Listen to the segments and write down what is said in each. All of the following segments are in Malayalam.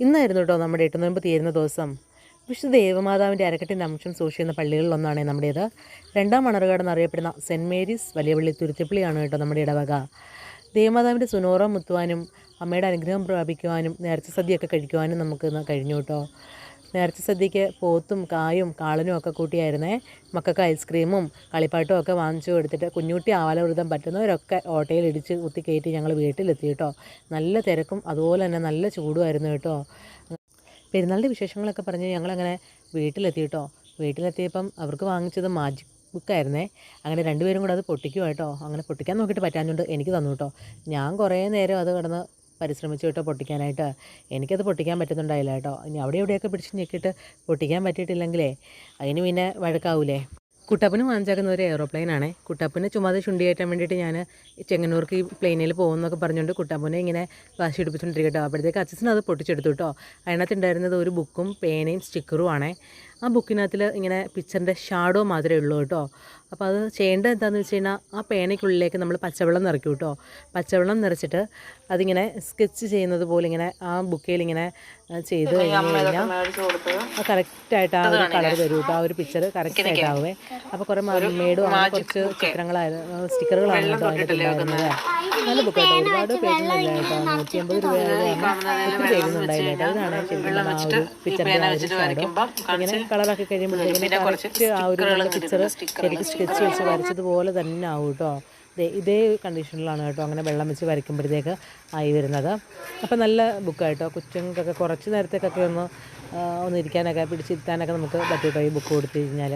ഇന്നായിരുന്നു കേട്ടോ നമ്മുടെ എട്ടുനോമ്പ് തീരുന്ന ദിവസം. വിശുദ്ധ ദേവമാതാവിന്റെ അരക്കെട്ടിന്റെ അംശം സൂക്ഷിക്കുന്ന പള്ളികളിലൊന്നാണ് നമ്മുടേത്. രണ്ടാം മണറുകാട് എന്നറിയപ്പെടുന്ന സെന്റ് മേരീസ് വലിയപള്ളി തുരുത്തിപ്പള്ളിയാണ് കേട്ടോ നമ്മുടെ ഇടവക. ദേവമാതാവിന്റെ സുനോറം മുത്തുവാനും അമ്മയുടെ അനുഗ്രഹം പ്രാപിക്കുവാനും നേർച്ച സദ്യയൊക്കെ കഴിക്കുവാനും നമുക്ക് കഴിഞ്ഞു കേട്ടോ നേർച്ച സദ്യക്ക് പോത്തും കായും കാളനും ഒക്കെ കൂട്ടിയായിരുന്നേ. മക്കൾക്ക് ഐസ്ക്രീമും കളിപ്പാട്ടും ഒക്കെ വാങ്ങിച്ചു കൊടുത്തിട്ട് കുഞ്ഞുട്ടി ആവാലവൃതം പറ്റുന്നവരൊക്കെ ഓട്ടയിൽ ഇടിച്ച് കുത്തി കയറ്റി ഞങ്ങൾ വീട്ടിലെത്തി കേട്ടോ നല്ല തിരക്കും അതുപോലെ തന്നെ നല്ല ചൂടുമായിരുന്നു കേട്ടോ. പെരുന്നാളിന്റെ വിശേഷങ്ങളൊക്കെ പറഞ്ഞ് ഞങ്ങളങ്ങനെ വീട്ടിലെത്തി കേട്ടോ വീട്ടിലെത്തിയപ്പം അവർക്ക് വാങ്ങിച്ചത് മാജിക് ബുക്കായിരുന്നേ അങ്ങനെ രണ്ടുപേരും കൂടെ അത് പൊട്ടിക്കുമായിട്ടോ അങ്ങനെ പൊട്ടിക്കാൻ നോക്കിയിട്ട് പറ്റാഞ്ഞുകൊണ്ട് എനിക്ക് തന്നു കേട്ടോ. ഞാൻ കുറേ നേരം അത് കിടന്ന് പരിശ്രമിച്ചു കേട്ടോ പൊട്ടിക്കാനായിട്ട്. എനിക്കത് പൊട്ടിക്കാൻ പറ്റുന്നുണ്ടായില്ല കേട്ടോ. ഇനി അവിടെ എവിടെയൊക്കെ പിടിച്ച് ഞെക്കിയിട്ട് പൊട്ടിക്കാൻ പറ്റിയിട്ടില്ലെങ്കിലേ അതിന് പിന്നെ വഴക്കാവൂലേ? കുട്ടപ്പന് വാങ്ങിച്ചേക്കുന്ന ഒരു എയറോപ്ലെയിൻ ആണേ. കുട്ടപ്പന് ചുമ്മാതെ ചുണ്ടി കയറ്റാൻ വേണ്ടിയിട്ട് ഞാൻ ചെങ്ങന്നൂർക്ക് ഈ പ്ലെയിനിൽ പോകുമെന്നൊക്കെ പറഞ്ഞുകൊണ്ട് കുട്ടപ്പനെ ഇങ്ങനെ വാശി എടുപ്പിച്ചുകൊണ്ടിരിക്കട്ടോ അപ്പോഴത്തേക്ക് അച്ഛൻ അത് പൊട്ടിച്ചെടുത്തു കേട്ടോ. അതിനകത്തുണ്ടായിരുന്നത് ഒരു ബുക്കും പേനയും സ്റ്റിക്കറും ആണേ. ആ ബുക്കിനകത്തിൽ ഇങ്ങനെ പിക്ചറിന്റെ ഷാഡോ മാത്രമേ ഉള്ളൂ കേട്ടോ. അപ്പോൾ അത് ചെയ്യേണ്ടത് എന്താണെന്ന് വെച്ച് കഴിഞ്ഞാൽ ആ പേനയ്ക്കുള്ളിലേക്ക് നമ്മൾ പച്ചവെള്ളം നിറയ്ക്കും കേട്ടോ പച്ചവെള്ളം നിറച്ചിട്ട് അതിങ്ങനെ സ്കെച്ച് ചെയ്യുന്നത് പോലെ ഇങ്ങനെ ആ ബുക്കിൽ ഇങ്ങനെ ചെയ്ത് കഴിഞ്ഞ് കഴിഞ്ഞാൽ ആ കറക്റ്റായിട്ട് ആ ഒരു കളർ തരും കേട്ടോ ആ ഒരു പിക്ചർ കറക്റ്റായിട്ടാവേ അപ്പോൾ കുറേ മേടും ആ കുറച്ച് ചിത്രങ്ങളായിരുന്നു സ്റ്റിക്കറുകളാണ് കേട്ടോ അതിനകത്തുണ്ടായിരുന്നത് നല്ല ബുക്ക് കേട്ടോ ഒരുപാട് പേജൊന്നുമില്ല കേട്ടോ. നൂറ്റി അമ്പത് രൂപ ഒത്തിരി പേജൊന്നും ഉണ്ടായില്ല കേട്ടോ. ഇതാണ് ശരിക്കും ആ ഒരു പിക്ചറിന്റെ ഇങ്ങനെ കളറൊക്കെ കഴിയുമ്പോഴത്തേക്കും കറക്റ്റ് ആ ഒരു പിക്ചർ ശരിക്കും സ്കെച്ച് വെച്ച് വരച്ചതുപോലെ തന്നെ ആവും കേട്ടോ ഇതേ കണ്ടീഷനിലാണ് കേട്ടോ അങ്ങനെ വെള്ളം വെച്ച് വരയ്ക്കുമ്പോഴത്തേക്ക് ആയി വരുന്നത്. അപ്പോൾ നല്ല ബുക്കായിട്ടോ കൊച്ചുങ്ങൾക്കൊക്കെ കുറച്ച് നേരത്തേക്കൊക്കെ ഒന്ന് ഒന്ന് ഇരിക്കാനൊക്കെ പിടിച്ചിരുത്താനൊക്കെ നമുക്ക് പറ്റിയിട്ടോ ഈ ബുക്ക് കൊടുത്തു കഴിഞ്ഞാൽ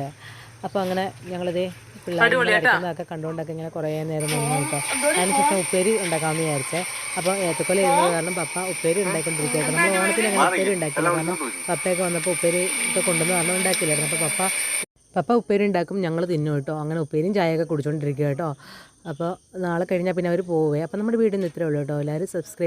അപ്പോൾ അങ്ങനെ ഞങ്ങളിതേ പിള്ളേർ വരയ്ക്കുന്നതൊക്കെ കണ്ടുകൊണ്ടൊക്കെ ഇങ്ങനെ കുറേ നേരം നിന്നു കേട്ടോ. അതിനുശേഷം ഉപ്പേരി ഉണ്ടാക്കാമെന്ന് വിചാരിച്ചേ. അപ്പോൾ ഏത്തക്കൊല ഇരുന്നത് കാരണം പപ്പ ഉപ്പേരി ഉണ്ടാക്കിക്കൊണ്ടിരിക്കുകയായിരുന്നു നമ്മൾ ഓണത്തിന് അങ്ങനെ ഉപ്പേരി ഉണ്ടാക്കില്ല കാരണം പപ്പയൊക്കെ വന്നപ്പോൾ ഉപ്പേരി ഒക്കെ കൊണ്ടുവന്ന് കാരണം ഉണ്ടാക്കില്ലായിരുന്നു അപ്പോൾ പപ്പ പപ്പ ഉപ്പേരി ഉണ്ടാക്കും ഞങ്ങൾ തിന്നും കേട്ടോ. അങ്ങനെ ഉപ്പേരിയും ചായയൊക്കെ കുടിച്ചുകൊണ്ടിരിക്കുക കേട്ടോ. അപ്പോൾ നാളെ കഴിഞ്ഞാൽ പിന്നെ അവർ പോവേ. അപ്പോൾ നമ്മുടെ വീടിന് ഇത്രയേ ഉള്ളൂ കേട്ടോ. എല്ലാവരും സബ്സ്ക്രൈബ്